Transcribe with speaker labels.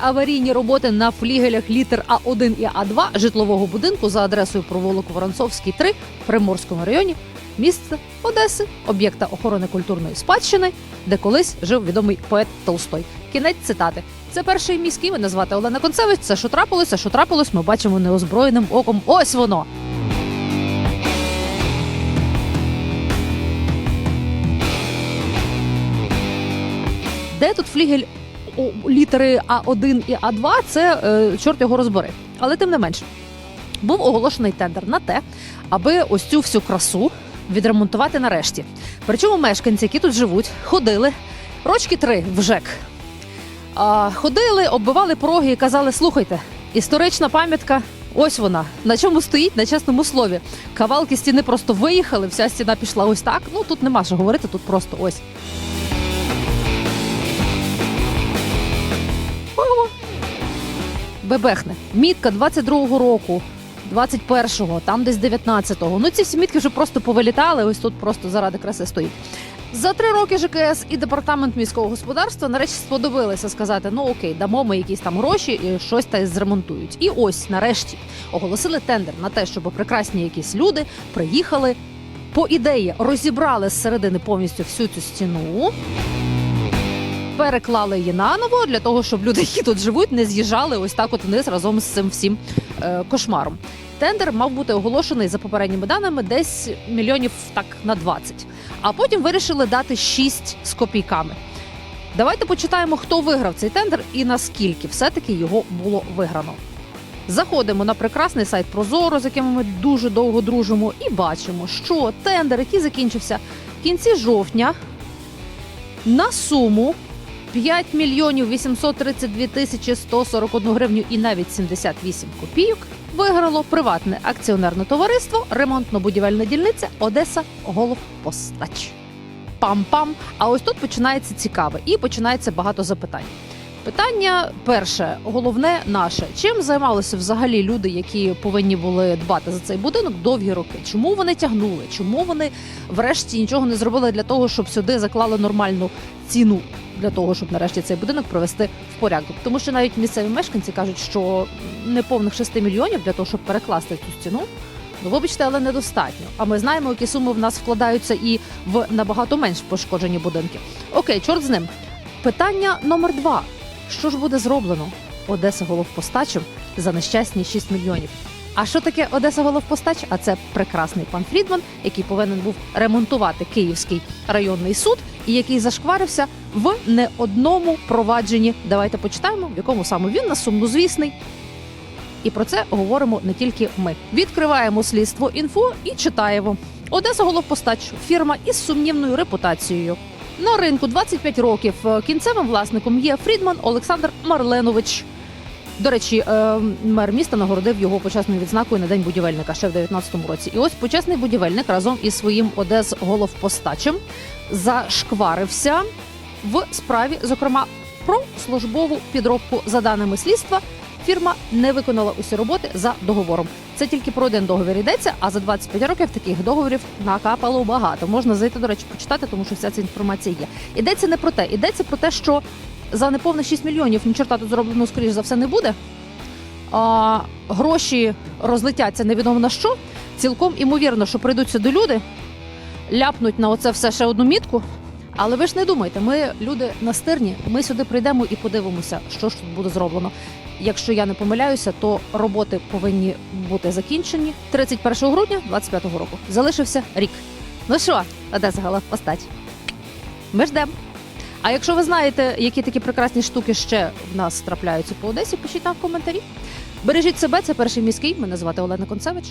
Speaker 1: аварійні роботи на флігелях літер А1 і А2 житлового будинку за адресою провулок Воронцовський, 3 в Приморському районі. Місце Одеси, об'єкта охорони культурної спадщини, де колись жив відомий поет Толстой. Кінець цитати. Це перший міський. Мене звати Олена Концевич. Це що трапилося, що трапилось, ми бачимо неозброєним оком. Ось воно. Де тут флігель літери А1 і А2? Це е, чорт його розбери. Але тим не менше, був оголошений тендер на те, аби ось цю всю красу відремонтувати нарешті. Причому мешканці, які тут живуть, ходили рочки три в ЖЕК. Ходили, оббивали пороги і казали: слухайте, історична пам'ятка. Ось вона на чому стоїть на чесному слові. Кавалки стіни просто виїхали, вся стіна пішла ось так. Ну тут нема що говорити, тут просто ось. Бебехне. Мітка 22-го року, 21-го, там десь 19-го. Ну ці всі мітки вже просто повилітали. Ось тут просто заради краси стоїть. За три роки ЖКС і департамент міського господарства нарешті сподобилися сказати: ну окей, дамо ми якісь там гроші і щось та зремонтують. І ось нарешті оголосили тендер на те, щоб прекрасні якісь люди приїхали. По ідеї розібрали зсередини повністю всю цю стіну. Переклали її наново для того, щоб люди, які тут живуть, не з'їжджали ось так от вниз разом з цим всім е, кошмаром. Тендер мав бути оголошений за попередніми даними десь мільйонів так на 20. А потім вирішили дати 6 з копійками. Давайте почитаємо, хто виграв цей тендер і наскільки все-таки його було виграно. Заходимо на прекрасний сайт Прозоро, з яким ми дуже довго дружимо, і бачимо, що тендер, який закінчився в кінці жовтня, на суму 5 мільйонів 832 тисячі 141 гривню і навіть 78 копійок виграло приватне акціонерне товариство ремонтно-будівельна дільниця Одеса Головпостач. Пам-пам. А ось тут починається цікаве і починається багато запитань. Питання перше, головне наше: чим займалися взагалі люди, які повинні були дбати за цей будинок довгі роки? Чому вони тягнули? Чому вони врешті нічого не зробили для того, щоб сюди заклали нормальну ціну для того, щоб нарешті цей будинок привести в порядок? Тому що навіть місцеві мешканці кажуть, що неповних 6 мільйонів для того, щоб перекласти цю стіну. Ну, вибачте, але недостатньо. А ми знаємо, які суми в нас вкладаються і в набагато менш пошкоджені будинки. Окей, чорт з ним. Питання номер два: що ж буде зроблено Одеса головпостачем за нещасні 6 мільйонів? А що таке Одеса головпостач? А це прекрасний пан Фрідман, який повинен був ремонтувати Київський районний суд, і який зашкварився в не одному провадженні. Давайте почитаємо, в якому саме він нас сумнозвісний. І про це говоримо не тільки ми. Відкриваємо слідство інфо і читаємо. Одеса головпостач фірма із сумнівною репутацією. На ринку 25 років. Кінцевим власником є Фрідман Олександр Марленович. До речі, е, мер міста нагородив його почесною відзнакою на день будівельника ще в 19-му році. І ось почесний будівельник разом із своїм Одес головпостачем зашкварився в справі, зокрема, про службову підробку за даними слідства. Фірма не виконала усі роботи за договором. Це тільки про один договір йдеться. А за 25 років таких договорів накапало багато. Можна зайти, до речі, почитати, тому що вся ця інформація є. Йдеться не про те, йдеться про те, що за неповних 6 мільйонів ні чорта тут зроблено, скоріш за все, не буде. А, гроші розлетяться невідомо на що. Цілком імовірно, що прийдуть сюди люди, ляпнуть на оце все ще одну мітку. Але ви ж не думайте, ми люди настирні. Ми сюди прийдемо і подивимося, що ж тут буде зроблено. Якщо я не помиляюся, то роботи повинні бути закінчені 31 грудня 25 року. Залишився рік. Ну що, Одеса Головпостать? Ми ждемо. А якщо ви знаєте, які такі прекрасні штуки ще в нас трапляються по Одесі, пишіть нам в коментарі. Бережіть себе, це перший міський. Мене звати Олена Концевич.